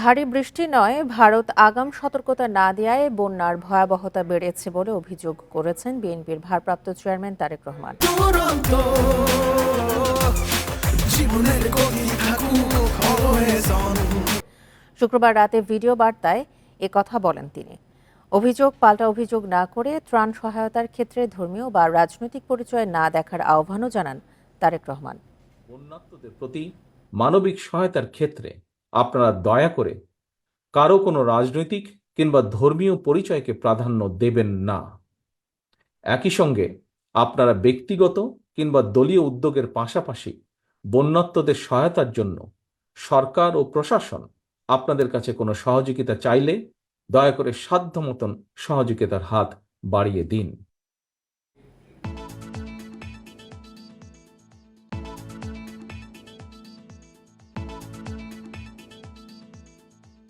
ভারী বৃষ্টি নয়, ভারত আগাম সতর্কতা না দেওয়ায় বন্যার ভয়াবহতা বেড়েছে বলে অভিযোগ করেছেন বিএনপির ভারপ্রাপ্ত চেয়ারম্যান তারেক রহমান। শুক্রবার রাতে ভিডিও বার্তায় কথা বলেন তিনি। অভিযোগ পাল্টা অভিযোগ না করে ত্রাণ সহায়তার ক্ষেত্রে ধর্মীয় বা রাজনৈতিক পরিচয় না দেখার আহ্বানও জানান তারেক রহমান। প্রতি মানবিক সহায়তার ক্ষেত্রে আপনারা দয়া করে কারও কোনো রাজনৈতিক কিংবা ধর্মীয় পরিচয়কে প্রাধান্য দেবেন না। একই সঙ্গে আপনারা ব্যক্তিগত কিংবা দলীয় উদ্যোগের পাশাপাশি বন্যার্তদের সহায়তার জন্য সরকার ও প্রশাসন আপনাদের কাছে কোনো সহযোগিতা চাইলে দয়া করে সাধ্য মতন সহযোগিতার হাত বাড়িয়ে দিন।